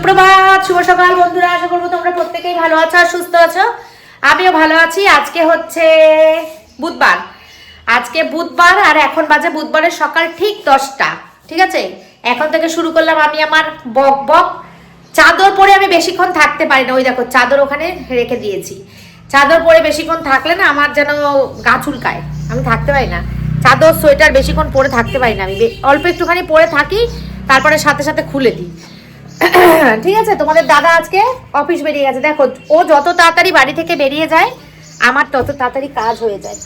সুপ্রভাত, শুভ সকাল বন্ধুরা, আশা করব তোমরা প্রত্যেকেই ভালো আছো আর সুস্থ আছো। আমিও ভালো আছি। আজকে হচ্ছে বুধবার। আজকে বুধবার আর এখন বাজে বুধবারের সকাল ঠিক দশটা, ঠিক আছে? এখন থেকে শুরু করলাম আমি আমার বক বক। চাদর পরে আমি বেশিক্ষণ থাকতে পারি না। ওই দেখো, চাদর ওখানে রেখে দিয়েছি। চাদর পরে বেশিক্ষণ থাকলে না আমার যেন গা চুলকায়। আমি থাকতে পারি না। চাদর, সোয়েটার বেশিক্ষণ পরে থাকতে পারি না আমি। অল্প একটুখানি পরে থাকি, তারপরে সাথে সাথে খুলে দিই। ঠিক আছে, তোমাদের দাদা আজকে অফিস বেরিয়ে গেছে। দেখো, ও যত তাড়াতাড়ি বাড়ি থেকে বেরিয়ে যায়, আমার তত তাড়াতাড়ি কাজ হয়ে যায়।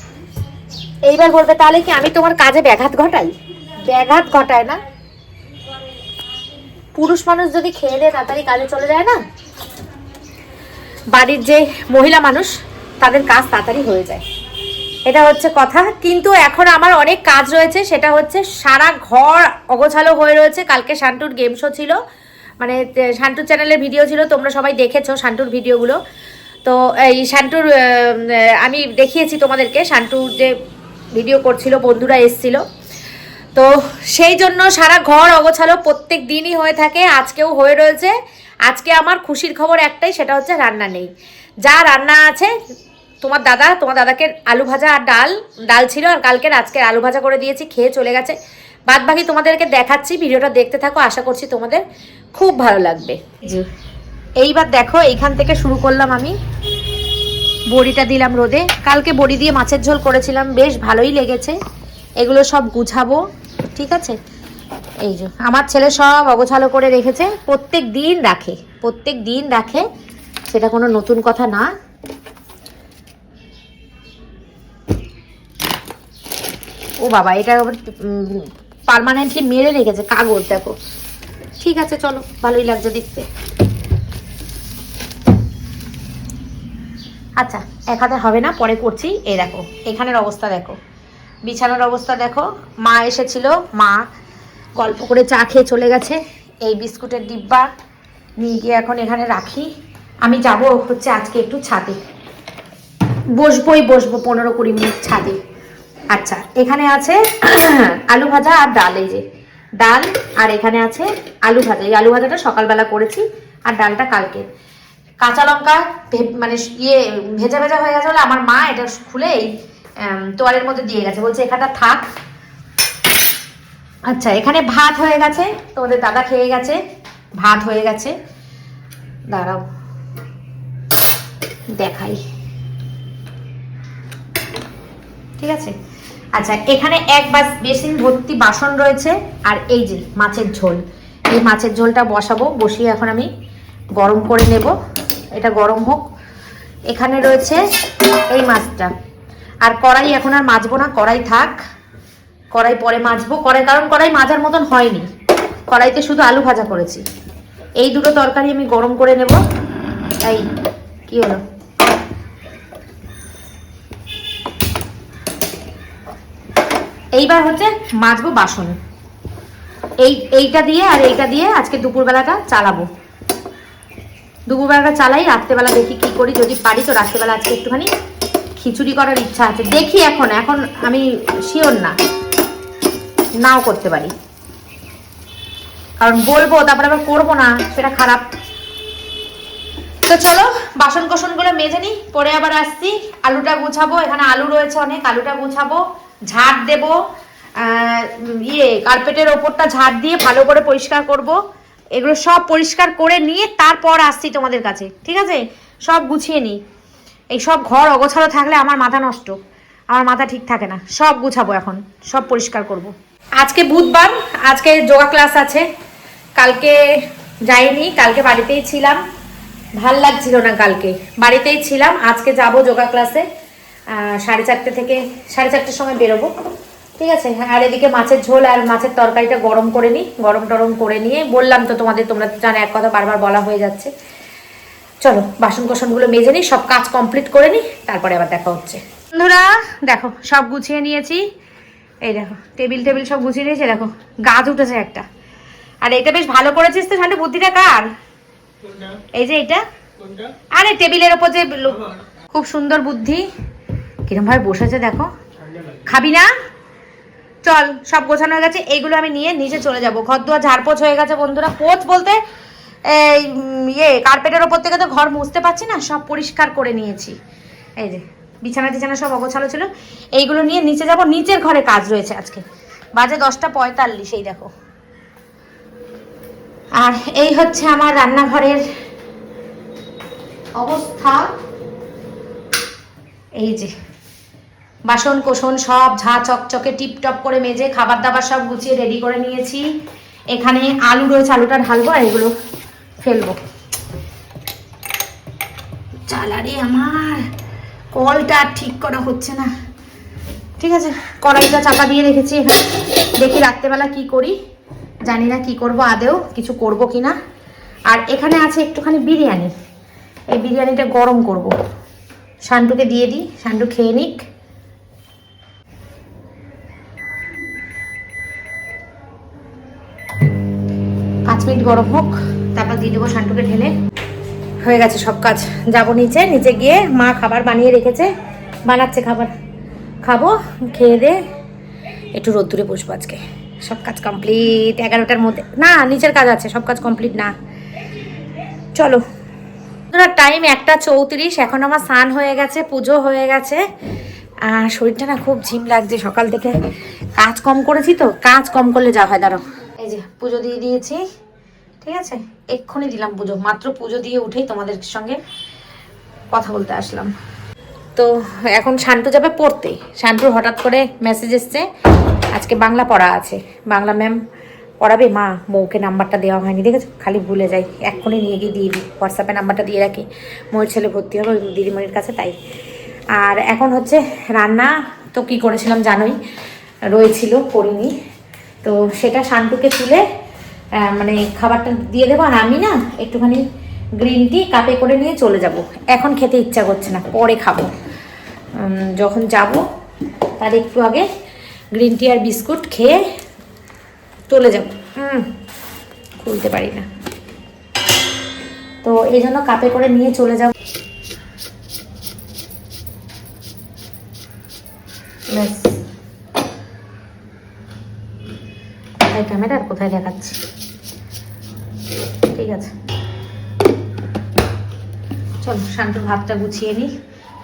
এইবার বলবে, তাহলে কি আমি তোমার কাজে ব্যাঘাত ঘটাই? ব্যাঘাত ঘটায় না? পুরুষ মানুষ যদি খেয়ে দিয়ে, তাড়াতাড়ি কাজে চলে যায় না? বাড়ির যে মহিলা মানুষ, তাদের কাজ তাড়াতাড়ি হয়ে যায়। এটা হচ্ছে কথা। কিন্তু এখন আমার অনেক কাজ রয়েছে, সেটা হচ্ছে সারা ঘর অগোছালো হয়ে রয়েছে। কালকে শান্টুর গেম শো ছিল। মানে শান্টুর চ্যানেলের ভিডিও ছিল তোমরা সবাই দেখেছ শান্টুর ভিডিওগুলো। তো এই আহ, আমি দেখিয়েছি তোমাদেরকে শান্টুর যে ভিডিও করছিল বন্ধুরা এসছিল। তো সেই জন্য সারা ঘর অগোছালো প্রত্যেক দিনই হয়ে থাকে আজকেও হয়ে রয়েছে। আজকে আমার খুশির খবর একটাই সেটা হচ্ছে রান্না নেই। যা রান্না আছে তোমার দাদা তোমার দাদাকে আলু ভাজা আর ডাল ডাল ছিল আর কালকের আজকে আলু ভাজা করে দিয়েছি খেয়ে চলে গেছে। বাদ বাকি তোমাদেরকে দেখাচ্ছি, ভিডিওটা দেখতে থাকো, আশা করছি তোমাদের খুব ভালো লাগবে। এইবার দেখো, এইখান থেকে শুরু করলাম আমি। বড়িটা দিলাম রোদে। কালকে বড়ি দিয়ে মাছের ঝোল করেছিলাম, বেশ ভালোই লেগেছে। এগুলো সব গুছাবো, ঠিক আছে? এই যে, আমার ছেলে সব অগোছালো করে রেখেছে, প্রত্যেক দিন রাখে, প্রত্যেক দিন রাখে, সেটা কোনো নতুন কথা না। ও বাবা, এটা পার্মানেন্টলি মেরে রেখেছে, কাগজ দেখো। ঠিক আছে, চলো, ভালোই লাগছে দেখতে। আচ্ছা এক হাতে হবে না, পরে করছি। এই দেখো, এখানের অবস্থা দেখো। বিছানার অবস্থা দেখো। মা এসেছিল, মা গল্প করে চা খেয়ে চলে গেছে। এই বিস্কুটের ডিব্বা নিয়ে গিয়ে এখন এখানে রাখি। আমি যাব হচ্ছে আজকে একটু ছাদে। বসবোই বসবো, পনেরো কুড়ি মিনিট ছাদে। আচ্ছা এখানে আছে আলু ভাজা আর ডাল, এই যে ডাল, আর এখানে আছে আলু ভাজা। এই আলু ভাজাটা সকালবেলা করেছি আর ডালটা কালকে। কাঁচা লঙ্কা মানে ইয়ে ভেজা ভেজা হয়ে গেছে বলে আমার মা এটা খুলে এই তোয়ারের মধ্যে দিয়ে গেছে। বলছে, এখানটা থাক। আচ্ছা এখানে ভাত হয়ে গেছে। তোমাদের দাদা খেয়ে গেছে। ভাত হয়ে গেছে। দাঁড়াও। দেখাই। ঠিক আছে? আচ্ছা এখানে এক বাস বেসিন ভর্তি বাসন রয়েছে আর এই যে মাছের ঝোল। এই মাছের ঝোলটা বসাবো, বসিয়ে এখন আমি গরম করে নেব। এটা গরম হোক। এখানে রয়েছে এই মাছটা। আর কড়াই এখন আর মাজবো না, কড়াই থাক। কড়াই পরে মাজবো। কড়াই, কারণ কড়াই মাজার মতন হয়নি। কড়াইতে শুধু আলু ভাজা করেছি। এই দুটো তরকারি আমি গরম করে নেব। এই, কি হলো? এইবার হচ্ছে মাজবো বাসন। এই, এইটা দিয়ে আর এইটা দিয়ে আজকে দুপুরবেলাটা চালাবো। দুপুরবেলাটা চালাই, রাত্রেবেলা দেখি কি করি। যদি পারি তো রাত্রেবেলা আজকে একটুখানি খিচুড়ি করার ইচ্ছা আছে। দেখি এখন এখন আমি শিওর না। নাও করতে পারি। কারণ বলব, তারপরে আবার করব না, সেটা খারাপ। তো চলো বাসন কোসনগুলো মেজে নিই, পরে আবার আসছি। আলুটা গুছাবো, এখানে আলু রয়েছে অনেক, আলুটা গুছাবো। ঝাড় দেবো ইয়ে কার্পেটের ওপরটা ঝাড় দিয়ে ভালো করে পরিষ্কার করব। এগুলো সব পরিষ্কার করে নিয়ে তারপর আসছি তোমাদের কাছে, ঠিক আছে? সব গুছিয়ে নিই। এই সব ঘর অগোছালো থাকলে আমার মাথা নষ্ট। আমার মাথা ঠিক থাকে না। সব গুছাবো এখন। সব পরিষ্কার করব। আজকে বুধবার। আজকে যোগা ক্লাস আছে। কালকে যাইনি। কালকে বাড়িতেই ছিলাম। ভালো লাগছিল না কালকে। বাড়িতেই ছিলাম। আজকে যাব যোগা ক্লাসে। সাড়ে চারটে থেকে সাড়ে চারটের সময় বেরোবো। ঠিক আছে? আর এদিকে মাছের ঝোল আর মাছের তরকারিটা গরম করে নিই গরম টরম করে নিয়ে। বললাম তো তোমাদের তোমরা জানো এক কথা বারবার বলা হয়ে যাচ্ছে। চলো বাসন কোসনগুলো মেজে নিই সব কাজ কমপ্লিট করে নিই তারপরে আবার দেখা হচ্ছে। বন্ধুরা দেখো সব গুছিয়ে নিয়েছি। এই দেখো টেবিল টেবিল সব গুছিয়ে নিয়েছি দেখো গাছ উঠেছে একটা। আর এটা বেশ ভালো করেছিস তো সামনে বুদ্ধিটা কার? এই যে এটা? আরে টেবিলের ওপর যে খুব সুন্দর বুদ্ধি। কিরম ভাবে বসেছে দেখো। খাবি না? চল, সব গোছানো হয়ে গেছে, এইগুলো আমি নিয়ে নিচে চলে যাব। ঘর দুয়ার ঝাড়পোছ হয়ে গেছে বন্ধুরা। পোছ বলতে এই ইয়ে কার্পেটের ওপর থেকে তো ঘর মুছতে পারছি না, সব পরিষ্কার করে নিয়েছি। এই যে, বিছানা টিছানা সব অগোছালো ছিল। এইগুলো নিয়ে নিচে যাব। নিচের ঘরে কাজ রয়েছে আজকে। বাজে দশটা পঁয়তাল্লিশ, এই দেখো। আর এই হচ্ছে আমার রান্নাঘরের অবস্থা। এই যে বাসন কোসন সব ঝা চকচকে টিপটপ করে মেজে খাবার দাবার সব গুছিয়ে রেডি করে নিয়েছি। এখানে আলু রয়েছে, আলুটা ঢালবো আর এগুলো ফেলব। চালারে আমার, কলটা ঠিক করা হচ্ছে না। ঠিক আছে, কড়াইটা চাপা দিয়ে রেখেছি এখানে। দেখি রাত্রেবেলা কি করি, জানি না কি করব আদেও, কিছু করব কি না আর এখানে আছে একটুখানি বিরিয়ানি। এই বিরিয়ানিটা গরম করব। শান্টুকে দিয়ে দিই, শান্টু খেয়ে নিক। মিনিট গরম হোক, তারপর দিয়ে দেবো শান্টুকে ঢেলে। হয়ে গেছে সব কাজ। যাব নিচে নিচে গিয়ে মা খাবার বানিয়ে রেখেছে, বানাচ্ছে খাবার। খাব, খেয়ে দে, একটু রোদ্দুরে বসবো আজকে। সব কাজ কমপ্লিট এগারোটার মধ্যে। না, নিচের কাজ আছে, সব কাজ কমপ্লিট না। চলো। টাইম একটা চৌত্রিশ, এখন আমার স্নান হয়ে গেছে, পুজো হয়ে গেছে। আর শরীরটা না খুব ঝিম লাগছে সকাল থেকে। কাজ কম করেছি তো, কাজ কম করলে যা হয় দাঁড়ো এই যে, পুজো দিয়ে দিয়েছি। ঠিক আছে? এক্ষুনি দিলাম পুজো। মাত্র পুজো দিয়ে উঠেই তোমাদের সঙ্গে কথা বলতে আসলাম। তো এখন শান্তু যাবে পড়তে। শান্তুর হঠাৎ করে মেসেজ এসছে, আজকে বাংলা পড়া আছে। বাংলা ম্যাম পড়াবে? মা মৌকে নাম্বারটা দেওয়া হয়নি। দেখেছ? খালি ভুলে যাই এক্ষুনি নিয়ে গিয়ে দিয়ে দিই। হোয়াটসঅ্যাপে নাম্বারটা দিয়ে রাখি। মৌর ছেলে ভর্তি হবে দিদিমণির কাছে, তাই। আর এখন হচ্ছে রান্না। তো কি করেছিলাম জানোই? রয়েছিল, করিনি। তো সেটা শান্তুকে তুলে মানে খাবারটা দিয়ে দেবো। আর আমি না একটুখানি গ্রিন টি কাপে করে নিয়ে চলে যাব। এখন খেতে ইচ্ছা করছে না, পরে খাব। যখন যাব, তার একটু আগে গ্রিন টি আর বিস্কুট খেয়ে চলে যাব। হুম খুলতে পারি না। তো এই জন্য কাপে করে নিয়ে চলে যাব। ব্যাস। কোথায় ক্যামেরা আর কোথায় দেখাচ্ছি? ঠিক আছে। চল, শান্তুর ভাতটা গুছিয়ে নিই।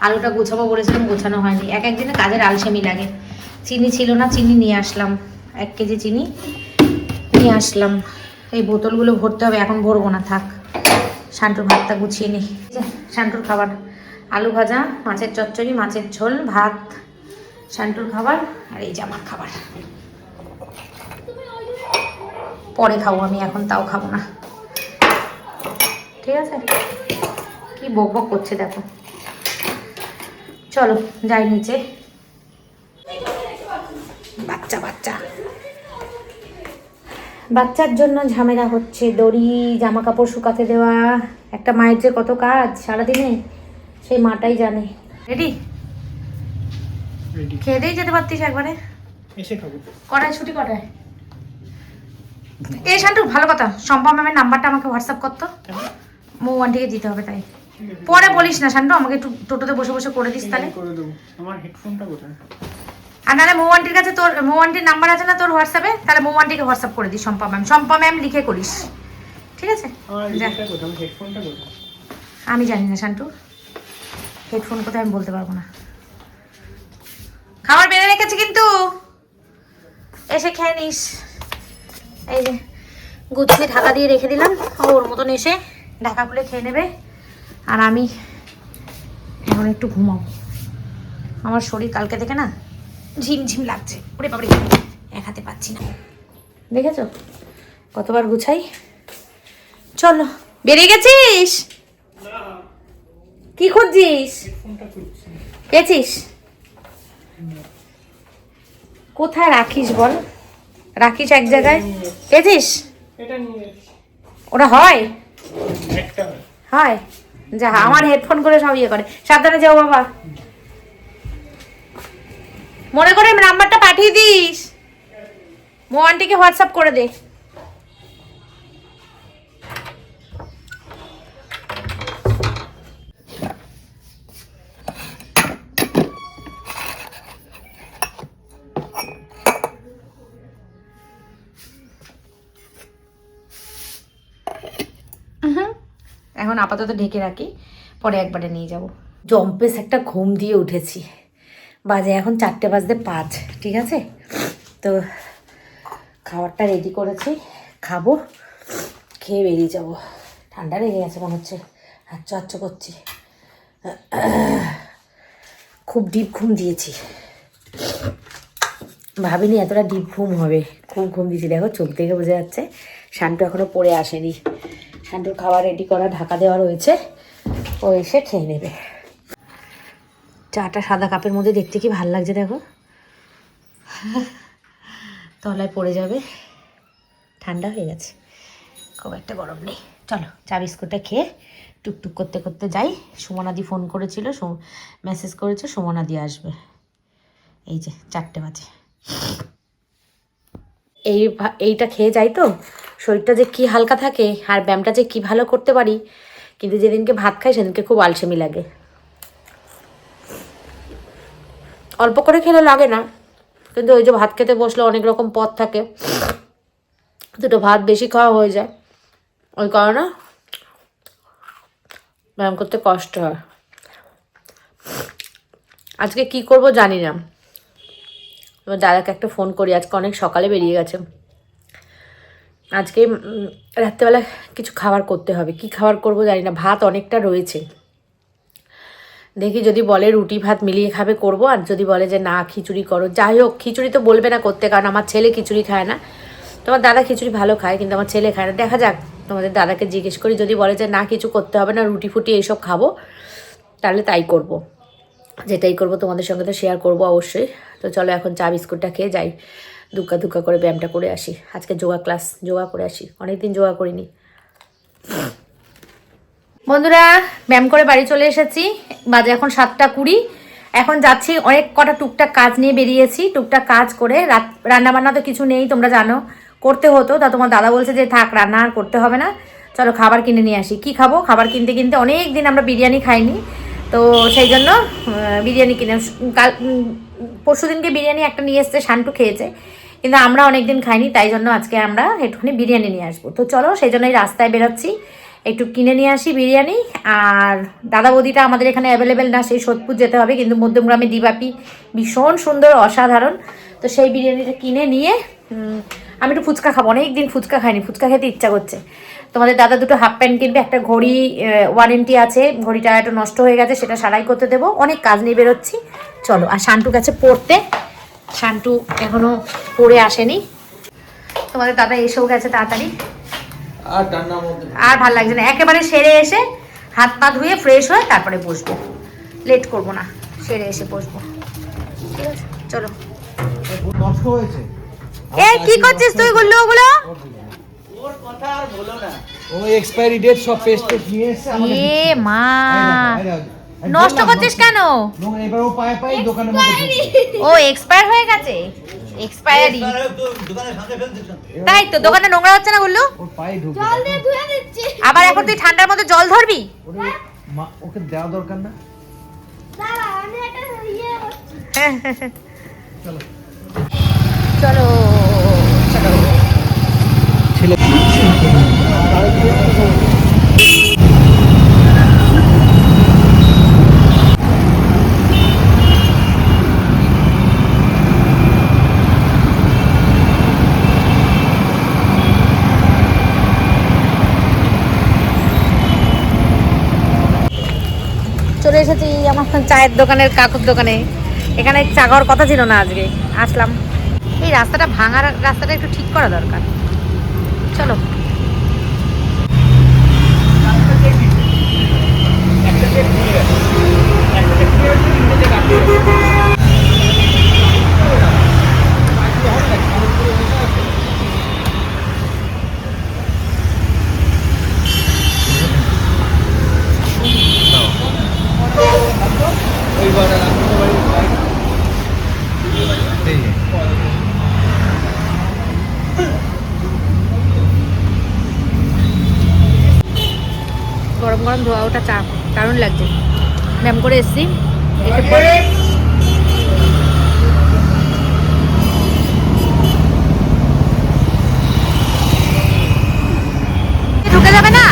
আলুটা গুছাবো বলেছিলাম, গোছানো হয়নি। এক একদিনে কাজের আলসেমি লাগে। চিনি ছিল না, চিনি নিয়ে আসলাম। এক কেজি চিনি নিয়ে আসলাম। এই বোতলগুলো ভরতে হবে, এখন ভরবো না, থাক। শান্তুর ভাতটা গুছিয়ে নিই। শান্তুর খাবার। আলু ভাজা, মাছের চচ্চড়ি, মাছের ঝোল, ভাত, শান্তুর খাবার, আর এই যে আমার খাবার। পরে খাব আমি এখন তাও খাব না। ঠিক আছে? কি বক বক করছে দেখো। চলো যাই নিচে। বাচ্চা বাচ্চা। বাচ্চার জন্য ঝামেলা হচ্ছে দড়ি জামা কাপড় শুকাতে দেওয়া। একটা মায়ের যে কত কাজ সারাদিনে সেই মাটাই জানে। রেডি। খেয়ে দিয়ে যেতে পারতিস একবারে? এসে খাব। কটায়? ছুটি কটায়? এই শান্টু ভালো কথা। সম্পা ম্যামের নাম্বারটা আমাকে হোয়াটসঅ্যাপ করতো? মৌ আন্টিকে দিতে হবে তাই। পরে বলিস না শান্টু আমাকে একটু টোটোতে বসে বসে করে দিস তাহলে। করে দেবো। আমার হেডফোনটা কোথায়? আর নাহলে মৌ আন্টির কাছে তোর মৌ আন্টির নাম্বার আছে না তোর হোয়াটসঅ্যাপে? তাহলে মৌ আন্টিকে হোয়াটসঅ্যাপ করে দিস সম্পা ম্যাম। সম্পা ম্যাম লিখে করিস। ঠিক আছে? আমি জানি না শান্টু। হেডফোন কোথায় আমি বলতে পারব না। খাবার বেড়ে রেখেছি কিন্তু। এসে খেয়ে নিস। এই যে গুছিয়ে ঢাকা দিয়ে রেখে দিলাম। ওর মতন এসে ঢাকা খুলে খেয়ে নেবে। আর আমি এখন একটু ঘুমাবো। আমার শরীর কালকে থেকে না ঝিমঝিম লাগছে। ওরে বাবারে, এক হাতে পাচ্ছি না। দেখেছ? কতবার গুছাই? চলো, বেরিয়ে গেছিস? কি খুঁজছিস? পেয়েছিস? কোথায় রাখিস বল? রাখিস এক জায়গায়। পেয়েছিস? ওটা হয়? হয়। হয়? যা আমার হেডফোন করে সব ইয়ে করে। সাবধানে যাও বাবা। মনে করে নাম্বারটা পাঠিয়ে দিস। মো আন্টিকে হোয়াটসঅ্যাপ করে দে। এখন আপাতত ঢেকে রাখি, পরে একবারে নিয়ে যাব। জম্পেস একটা ঘুম দিয়ে উঠেছি। বাজে এখন চারটে বাজতে পাঁচ, ঠিক আছে? তো খাবারটা রেডি করেছি, খাব, খেয়ে বেরিয়ে যাব। ঠান্ডা লেগে গেছে মনে হচ্ছে হাচ্চো হাচ্চো করছি। খুব ডিপ ঘুম দিয়েছি। ভাবিনি এতটা ডিপ ঘুম হবে, খুব ঘুম দিয়েছি। দেখো চোখ থেকে বোঝা যাচ্ছে, শান্টু এখনও পড়ে আসেনি। শান্টুর খাবার রেডি করা ঢাকা দেওয়া রয়েছে, ও এসে খেয়ে নেবে। চাটা সাদা কাপের মধ্যে দেখতে কি ভালো লাগছে দেখো? তলায় পড়ে যাবে। ঠান্ডা হয়ে গেছে। খুব একটা গরম নেই। চলো, চা বিস্কুটটা খেয়ে টুকটুক করতে করতে যাই। সুমনাদি ফোন করেছিল মেসেজ করেছে, সুমনাদি আসবে। এই যে, চারটে বাজে। এই এইটা খেয়ে যাই তো। শরীরটা যে কি হালকা থাকে আর ব্যায়ামটা যে কি ভালো করতে পারি। কিন্তু যেদিনকে ভাত খাই সেদিনকে খুব আলসেমি লাগে। অল্প করে খেলে লাগে না। কিন্তু ওই যে ভাত খেতে বসলে অনেক রকম পদ থাকে। দুটো ভাত বেশি খাওয়া হয়ে যায়। ওই কারণে ব্যায়াম করতে কষ্ট হয়। আজকে কি করব জানি না। এবার দাদাকে একটা ফোন করি, আজকে অনেক সকালে বেরিয়ে গেছে। আজকে রাত্রেবেলা কিছু খাবার করতে হবে। কি খাবার করব জানি না, ভাত অনেকটা রয়েছে। দেখি যদি বলে রুটি ভাত মিলিয়ে খাবে করব, আর যদি বলে যে না, খিচুড়ি করো। যাই হোক, খিচুড়ি তো বলবে না করতে, কারণ আমার ছেলে খিচুড়ি খায় না। তোমার দাদা খিচুড়ি ভালো খায়, কিন্তু আমার ছেলে খায় না। দেখা যাক, তোমাদের দাদাকে জিজ্ঞেস করি, যদি বলে যে না, কিছু করতে হবে না, রুটি ফুটি এইসব খাব, তাহলে তাই করব। যেটাই করব তোমাদের সঙ্গে তো শেয়ার করব অবশ্যই। তো চলো এখন চা বিস্কুটটা খেয়ে যাই। দুক্কা দুক্কা করে ব্যায়ামটা করে আসি। আজকে যোগা ক্লাস, যোগা করে আসি। অনেকদিন যোগা করিনি। বন্ধুরা, ব্যায়াম করে বাড়ি চলে এসেছি। বাজে এখন সাতটা কুড়ি। এখন যাচ্ছি, অনেক কটা টুকটাক কাজ নিয়ে বেরিয়েছি। টুকটাক কাজ করে রাত রান্না বান্না তো কিছু নেই, তোমরা জানো। করতে হতো, তা তোমার দাদা বলছে যে থাক, রান্না আর করতে হবে না। চলো খাবার কিনে নিয়ে আসি। কি খাব? খাবার কিনতে কিনতে অনেক দিন আমরা বিরিয়ানি খাইনি। তো সেই জন্য বিরিয়ানি কিনে, কাল পরশু দিনকে বিরিয়ানি একটা নিয়ে এসছে, শান্টু খেয়েছে। কিন্তু আমরা অনেকদিন খাইনি, তাই জন্য আজকে আমরা একটুখানি বিরিয়ানি নিয়ে আসব। তো চলো, সেই জন্যই রাস্তায় বেরোচ্ছি। একটু কিনে নিয়ে আসি বিরিয়ানি। আর দাদা বৌদিটা আমাদের এখানে অ্যাভেলেবেল না, সেই সোদপুর যেতে হবে। কিন্তু মধ্যমগ্রামে দিবাপি ভীষণ সুন্দর, অসাধারণ। তো সেই বিরিয়ানিটা কিনে নিয়ে আমি একটু ফুচকা খাব। অনেক দিন ফুচকা খাইনি, ফুচকা খেতে ইচ্ছা করছে। তোমাদের দাদা দুটো হাফ প্যান্ট কিনবে একটা ঘড়ি ওয়ারেন্টি আছে ঘড়িটা একটু নষ্ট হয়ে গেছে সেটা সারাই করতে দেবো। অনেক কাজ নিয়ে বেরোচ্ছি। চলো আর শান্টু গেছে পড়তে। শান্টু এখনও পড়ে আসেনি। তোমাদের দাদা এসেও গেছে তাড়াতাড়ি। আর ভালো লাগছে না। একেবারে সেরে এসে হাত পা ধুয়ে ফ্রেশ হয়ে তারপরে বসবো। লেট করব না সেরে এসে বসবো। ঠিক আছে চলো। নষ্ট হয়েছে। এই কি করছিস তুই গুল্লু ওগুলো? ও এক্সপায়ারি ডেট সব পেস্ট টেস্ট নিয়ে এসেছে আমাকে এ মা। নষ্ট করছিস কেন? এবার ও পায়ে পায়ে দোকানের মধ্যে ও এক্সপায়ার হয়ে গেছে? এক্সপায়ারি। তাই তো দোকানে নোংরা হচ্ছে না ঢুকবে আবার এখন তুই ঠান্ডার মধ্যে জল ধরবি? ওকে দেওয়া দরকার না? চলো চলো। চলো ছেলে চলে এসেছি আমার চায়ের দোকানের, কাকুর দোকানে। এখানে চা খাওয়ার কথা ছিল না আজকে। আসলাম। এই রাস্তাটা ভাঙার রাস্তাটা একটু ঠিক করা দরকার। চলো। ওটা চা, দারুণ লাগছে। ম্যাম করে এসছি। এসে পরে ঢুকে যাবে না?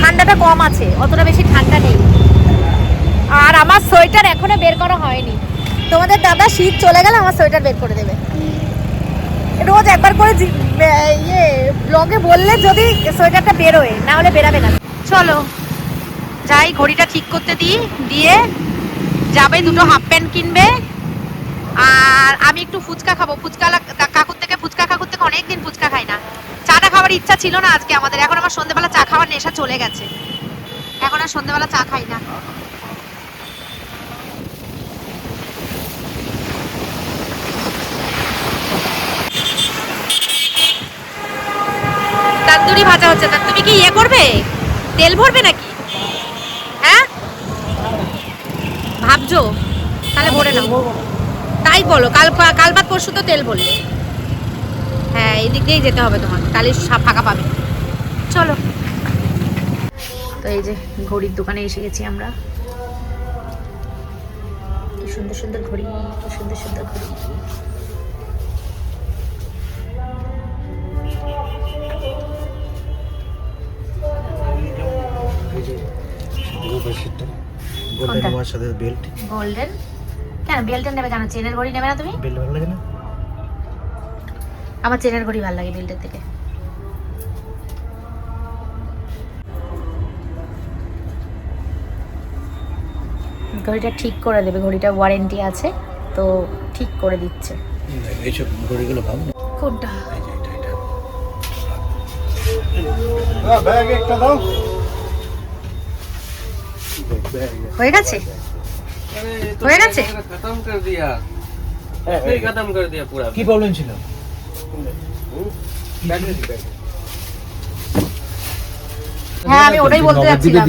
ঠান্ডাটা কম আছে, অতটা বেশি ঠান্ডা নেই। আর আমার সোয়েটার এখনও বের করা হয়নি। তোমাদের দাদা শীত চলে গেলে আমার সোয়েটার বের করে দেবে। রোজ একবার করে ইয়ে ব্লগে বললে যদি সোয়েটারটা বেরোয়, না হলে বেরাবে না। চলো। যাই, ঘড়িটা ঠিক করতে দিই, দিয়ে যাবে, দুটো হাফ প্যান্ট কিনবে। আর আমি একটু ফুচকা খাব। ফুচকা কাকুর থেকে ফুচকা কাকুর থেকে অনেকদিন ফুচকা খাই না। চাটা খাওয়ার ইচ্ছা ছিল না আজকে আমাদের। এখন আমার সন্ধ্যেবেলা চা খাওয়ার নেশা চলে গেছে। এখন আর সন্ধ্যেবেলা চা খাই না তান্দুরি ভাজা হচ্ছে। তা তুমি কি ইয়ে করবে? তেল ভরবে নাকি? হ্যাঁ? ভাবছ? তাহলে ভরে নাও। তাই বলো, কাল কাল বাদ পরশু তো তেল ভরলে। হ্যাঁ এই দিয়েই যেতে হবে তোমার তাহলে ফাঁকা পাবে। চলো। তো এই যে ঘড়ির দোকানে এসে গেছি আমরা। কি সুন্দর সুন্দর ঘড়ি, কি সুন্দর সুন্দর ঘড়ি। কোনটা? গোল্ডেন সাথে বেল্ট গোল্ডেন কেন বেল্টেন নেবে কেন? চেনের ঘড়ি নেবে না তুমি? বেল্ট ভালো লাগে না? আমার চেনের ঘড়ি ভালো লাগে বেল্টের থেকে। ঘড়িটা ঠিক করে দেবে ঘড়িটা ওয়ারেন্টি আছে তো ঠিক করে দিচ্ছে। এইসব ঘড়িগুলো ভালো না? কোনটা? এটা এটা। ব্যাগ একটা দাও। হয়ে গেছে? হয়ে গেছে? কি প্রবলেম ছিল? হ্যাঁ আমি ওটাই বলতে যাচ্ছিলাম।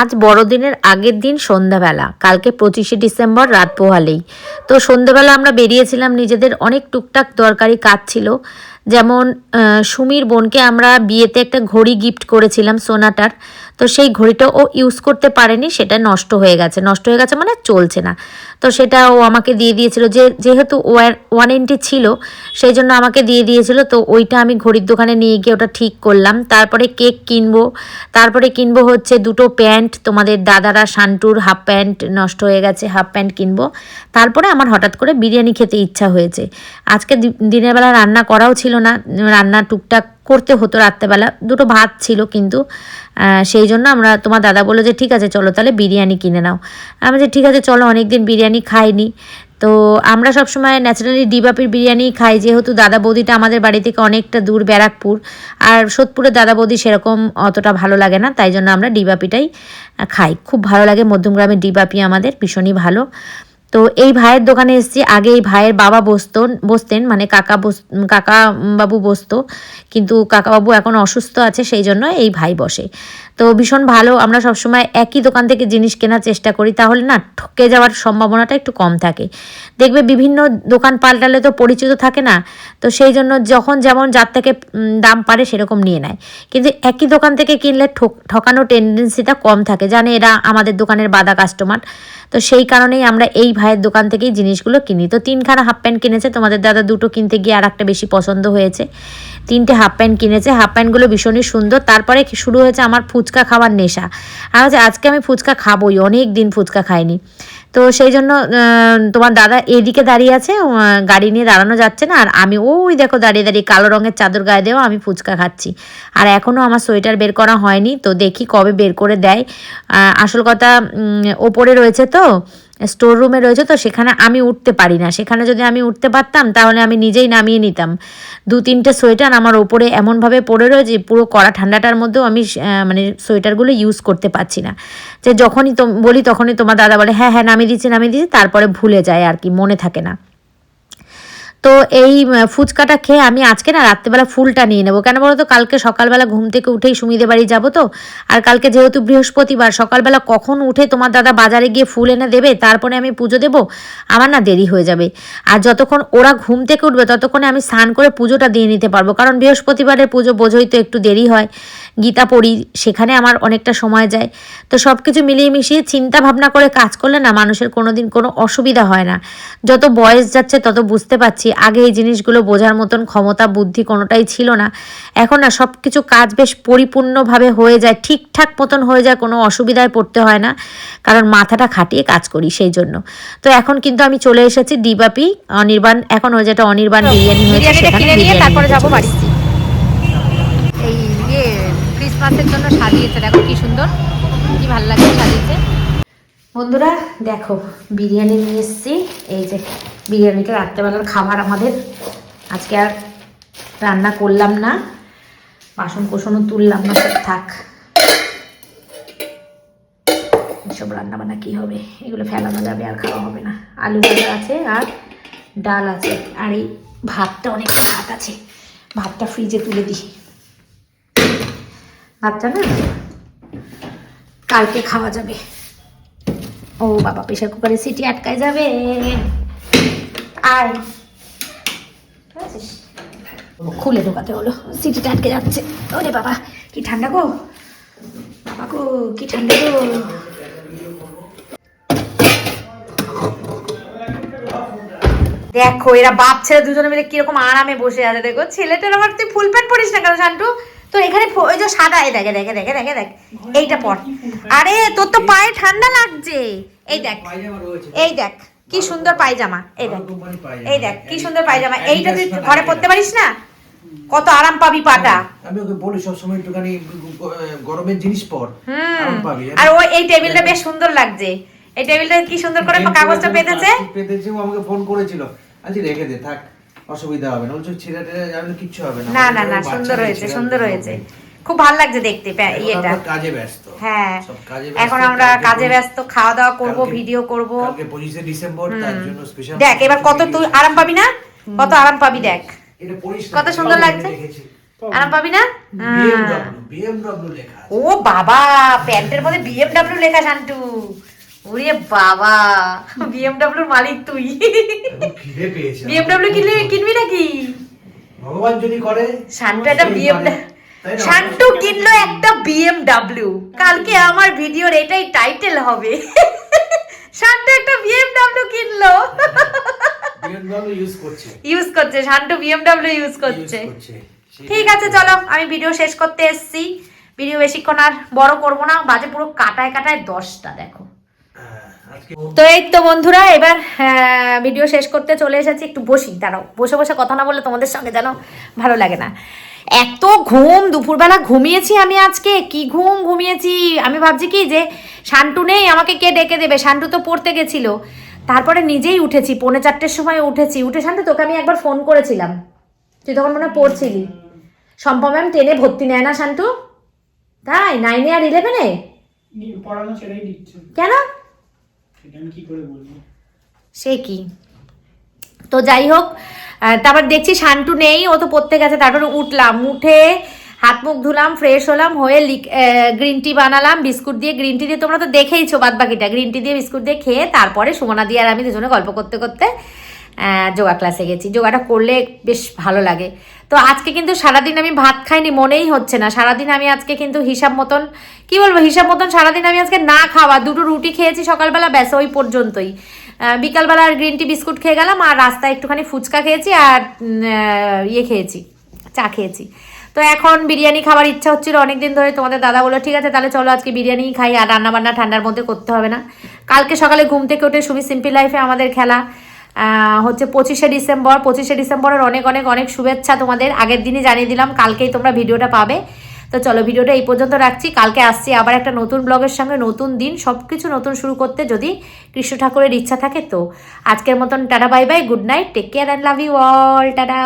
আজ বড়দিনের আগের দিন সন্ধ্যাবেলা কালকে পঁচিশে ডিসেম্বর রাত পোহালেই। তো সন্ধ্যাবেলা আমরা বেরিয়েছিলাম নিজেদের অনেক টুকটাক দরকারি কাজ ছিল। যেমন সুমির বোনকে আমরা বিয়েতে একটা ঘড়ি গিফট করেছিলাম সোনাটার। তো সেই ঘড়িটা ও ইউজ করতে পারেনি, সেটা নষ্ট হয়ে গেছে। নষ্ট হয়ে গেছে মানে চলছে না। তো সেটা ও আমাকে দিয়ে দিয়েছিল, যে, যেহেতু ওয়ারেন্টি ছিল, সেই জন্য আমাকে দিয়ে দিয়েছিল, তো ওইটা আমি ঘড়ির দোকানে নিয়ে গিয়ে ওটা ঠিক করলাম। তারপরে কেক কিনবো। তারপরে কিনবো হচ্ছে দুটো প্যান্ট, তোমাদের দাদারা শান্টুর হাফ প্যান্ট নষ্ট হয়ে গেছে, হাফ প্যান্ট কিনবো। তারপরে আমার হঠাৎ করে বিরিয়ানি খেতে ইচ্ছা হয়েছে। আজকে দিনের বেলা রান্না করাও ছিল না, রান্না টুকটাক করতে হতো রাত্রেবেলা। দুটো ভাত ছিল কিন্তু সেই জন্য আমরা, তোমার দাদা বলল যে, ঠিক আছে, চলো তাহলে বিরিয়ানি কিনে নাও। আমি যে ঠিক আছে, চলো, অনেকদিন বিরিয়ানি খাইনি। তো আমরা সবসময় ন্যাচারালি ডিবাপির বিরিয়ানি খাই, যেহেতু দাদা বৌদিটা আমাদের বাড়ি থেকে অনেকটা দূর ব্যারাকপুর। আর সোদপুরের দাদা বৌদি সেরকম অতটা ভালো লাগে না, তাই জন্য আমরা ডিবাপিটাই খাই। খুব ভালো লাগে মধ্যমগ্রামের ডিবাপি আমাদের, ভীষণই ভালো। তো এই ভাইয়ের দোকানে এসেছি। আগে এই ভাইয়ের বাবা বসত, বসতেন মানে কাকা বস কাকা বাবু বসতো। কিন্তু কাকাবাবু এখন অসুস্থ আছে, সেই জন্য এই ভাই বসে। তো ভীষণ ভালো, আমরা সবসময় একই দোকান থেকে জিনিস কেনার চেষ্টা করি, তাহলে না ঠকে যাওয়ার সম্ভাবনাটা একটু কম থাকে। দেখবে বিভিন্ন দোকান পাল্টালে তো পরিচিত থাকে না, তো সেই জন্য যখন যেমন যার থেকে দাম পারে সেরকম নিয়ে নেয়। কিন্তু একই দোকান থেকে কিনলে ঠক, ঠকানো টেন্ডেন্সিটা কম থাকে, জানে এরা আমাদের দোকানের বাদা কাস্টমার তো সেই কারণেই আমরা এই ভাইয়ের দোকান থেকেই জিনিসগুলো কিনি। তো তিনখানা হাফ প্যান্ট কিনেছে, তোমাদের দাদা দুটো কিনতে গিয়ে আর একটা বেশি পছন্দ হয়েছে। তিনটে হাফ প্যান্ট কিনেছে হাফ প্যান্টগুলো ভীষণই সুন্দর, তারপরে শুরু হয়েছে আমার ফুচকা খাওয়ার নেশা। আর হচ্ছে আজকে আমি ফুচকা খাবোই, অনেক দিন ফুচকা খাইনি। তো সেই জন্য তোমার দাদা এদিকে দাঁড়িয়ে আছে গাড়ি নিয়ে দাঁড়ানো যাচ্ছে না, আর আমি ওই দেখো দাঁড়িয়ে দাঁড়িয়ে কালো রঙের চাদর গায়ে দেওয়া আমি ফুচকা খাচ্ছি। আর এখনও আমার সোয়েটার বের করা হয়নি, তো দেখি কবে বের করে দেয়। আসল কথা ওপরে রয়েছে তো স্টোর রুমে রয়েছে, তো সেখানে আমি উঠতে পারি না। সেখানে যদি আমি উঠতে পারতাম, তাহলে আমি নিজেই নামিয়ে নিতাম। দু তিনটে সোয়েটার আমার ওপরে এমনভাবে পড়ে রয়েছে পুরো কড়া ঠান্ডাটার মধ্যেও আমি মানে সোয়েটারগুলো ইউজ করতে পারছি না। যে যখনই বলি তখনই তোমার দাদা বলে হ্যাঁ হ্যাঁ নামিয়ে দিচ্ছি নামিয়ে দিচ্ছি, তারপরে ভুলে যায় আর কি, মনে থাকে না। তো এই ফুচকাটা খেয়ে আমি আজকে না রাত্রেবেলা ফুলটা নিয়ে নেব। কেন বলো তো? কালকে সকালবেলা ঘুম থেকে উঠেই সুমিদের বাড়ি যাব তো। আর কালকে যেহেতু বৃহস্পতিবার, সকালবেলা কখন উঠে তোমার দাদা বাজারে গিয়ে ফুল এনে দেবে, তারপরে আমি পুজো দেবো, আমার না দেরি হয়ে যাবে। আর যতক্ষণ ওরা ঘুম থেকে উঠবে, ততক্ষণে আমি স্নান করে পুজোটা দিয়ে নিতে পারব। কারণ বৃহস্পতিবারের পুজো বোঝোই তো একটু দেরি হয়। গীতা পড়ি, সেখানে আমার অনেকটা সময় যায়। তো সব কিছু মিলিয়ে মিশিয়ে চিন্তা ভাবনা করে কাজ করলে না মানুষের কোনো দিন কোনো অসুবিধা হয় না। যত বয়স যাচ্ছে তত বুঝতে পারছি। আগে এই জিনিসগুলো বোঝার মতন ক্ষমতা বুদ্ধি কোনোটাই ছিল না। এখন না সব কিছু কাজ বেশ পরিপূর্ণভাবে হয়ে যায় ঠিকঠাক মতন হয়ে যায় কোনো অসুবিধায় পড়তে হয় না কারণ মাথাটা খাটিয়ে কাজ করি সেই জন্য। তো এখন কিন্তু আমি চলে এসেছি ডিবাপি অনির্বাণ এখন ওই যেটা অনির্বাণ বিরিয়ানি হয়েছে সেখানে তারপরে যাব বাড়ি। এই ইয়ে ক্রিসমাসের জন্য সাজিয়েছে দেখো কি সুন্দর কি ভালো লাগছে সাজিয়েছে। বন্ধুরা, দেখো, বিরিয়ানি নিয়ে এসেছি। এই যে, বিরিয়ানিটা রাত্রেবেলার খাবার আমাদের। আজকে আর রান্না করলাম না। বাসন কোসনও তুললাম না, সব থাক। এসব রান্না বান্না কী হবে? এগুলো ফেলানো যাবে আর খাওয়া হবে না। আলু ভাজা আছে আর ডাল আছে, আর এই ভাতটা অনেক ভাত আছে। ভাতটা ফ্রিজে তুলে দিই। ভাতটা না, কালকে খাওয়া যাবে। ও বাবা প্রেশার কুকারে সিটি আটকায় যাবে। আর খুলে ঢোকাতে হলো সিটিটা আটকে যাচ্ছে। ওরে বাবা, কি ঠান্ডা গো। বাবা গো, কি ঠান্ডা গো। দেখো, এরা বাপ ছেলে দুজনে মিলে কীরকম আরামে বসে আছে। দেখো, ছেলেটার আমার তুই ফুল প্যান্ট পরিস না কেন, শান্টু? তোর এখানে ওই যে সাদা এই দেখে দেখে দেখে দেখে দেখ। এইটা পর। আরে তোর তো পায়ে ঠান্ডা লাগছে। এই দেখ এই দেখ কি সুন্দর পায়জামা। এই দেখ এই দেখ কি সুন্দর পায়জামা। এইটা তুই ঘরে পরতে পারিস না? কত আরাম পাবি পাটা। আমি ওকে বলি সবসময় একটুখানি গরমের জিনিস পর। হুম। আরাম পাবি আর ও এই টেবিলটা বেশ সুন্দর লাগছে। এই টেবিলটা কি সুন্দর করে কাগজটা পেতেছে? পেতেছে ও আমাকে ফোন করেছিল। আজ রেখে দে থাক। অসুবিধা হবে না। বলছো ছেলে টেলে যাবে কিচ্ছু হবে না। না না না সুন্দর হয়েছে সুন্দর হয়েছে। খুব ভালো লাগছে দেখতে এখন ইয়েটা। আমরা কাজে ব্যস্ত। হ্যাঁ। এখন আমরা কাজে ব্যস্ত খাওয়া দাওয়া করব ভিডিও করব। কালকে পঁচিশে ডিসেম্বর তার জন্য স্পেশাল দেখ এবার কত তুই আরাম পাবি না? কত আরাম পাবি দেখ। কত সুন্দর লাগছে। আরাম পাবি না? হ্যাঁ। ও বাবা প্যান্টের মধ্যে বিএমডব্লিউ লেখা শান্টু ওরে বাবা বিএমডব্লিউর মালিক তুই। খিদে পেয়েছে। বিএমডব্লিউ কিনলে কিনবি নাকি? ভগবান যদি করে শান্টু একটা সেই বিএম পারে। শান্টু কিনলো একটা বিএমডব্লিউ কালকে আমার ভিডিওর এটাই টাইটেল হবে। শান্টু একটা বিএমডব্লিউ কিনলো। BMW ইউজ করছে। ইউজ করছে শান্টু বিএমডব্লিউ ইউজ করছে। ঠিক আছে চলো আমি ভিডিও শেষ করতে এসেছি। ভিডিও বেশিক্ষণ আর বড় করব না বাজে পুরো কাটায় কাটায় দশটা দেখো। তো এই তো বন্ধুরা এবার ভিডিও শেষ করতে চলে এসেছি। একটু বসি দাঁড়াও। বসে বসে কথা না বললে তোমাদের সঙ্গে যেন ভালো লাগে না। এত ঘুম দুপুরবেলা ঘুমিয়েছি আমি আজকে। কি ঘুম ঘুমিয়েছি? আমি ভাবছি কি যে শান্টু নেই আমাকে কে ডেকে দেবে? শান্টু তো পড়তে গেছিল। তারপরে নিজেই উঠেছি পৌনে চারটের সময় উঠেছি। উঠে শান্টু তোকে আমি একবার ফোন করেছিলাম। তুই তখন মনে হয় পড়ছিলি। সম্পা ম্যাম টেনে ভর্তি নেয় না শান্টু? তাই? নাইনে আর ইলেভেনে কেন সেটা আমি কি করে বলব সে কি? তো যাই হোক তারপর দেখছি শান্টু নেই, ও তো পড়তে গেছে, তারপর উঠলাম, উঠে হাত মুখ ধুলাম ফ্রেশ হলাম, হয়ে গ্রিন টি বানালাম, বিস্কুট দিয়ে গ্রিন টি দিয়ে তোমরা তো দেখেইছো বাদ বাকিটা গ্রিন টি দিয়ে, বিস্কুট দিয়ে খেয়ে তারপরে সুমনা দিয়ে আর আমি দুজনে গল্প করতে করতে যোগা ক্লাসে গেছি। যোগাটা করলে বেশ ভালো লাগে। তো আজকে কিন্তু সারাদিন আমি ভাত খাইনি, মনেই হচ্ছে না। সারাদিন আমি আজকে কিন্তু হিসাব মতন, কি বলব, হিসাব মতন সারাদিন আমি আজকে না খাওয়া। দুটো রুটি খেয়েছি সকালবেলা, ব্যাস, ওই পর্যন্তই। বিকালবেলা আর গ্রিন টি বিস্কুট খেয়ে গেলাম, আর রাস্তায় একটুখানি ফুচকা খেয়েছি আর ইয়ে খেয়েছি, চা খেয়েছি। তো এখন বিরিয়ানি খাবার ইচ্ছা হচ্ছিল অনেকদিন ধরে। তোমাদের দাদা বলল, ঠিক আছে, তাহলে চলো আজকে বিরিয়ানি খাই, আর রান্নাবান্না ঠান্ডার মধ্যে করতে হবে না। কালকে সকালে ঘুম থেকে উঠে সুমি, সিম্পল লাইফে আমাদের খেলা। হচ্ছে পঁচিশে ডিসেম্বর। পঁচিশে ডিসেম্বরের অনেক অনেক অনেক শুভেচ্ছা তোমাদের। আগের দিনই জানিয়ে দিলাম, কালকেই তোমরা ভিডিওটা পাবে। তো চলো, ভিডিওটা এই পর্যন্ত রাখছি। কালকে আসছি আবার একটা নতুন ব্লগের সঙ্গে, নতুন দিন সব কিছু নতুন শুরু করতে যদি কৃষ্ণ ঠাকুরের ইচ্ছা থাকে তো। আজকের মতন, tata, bye bye, good night, take care and love you all tata.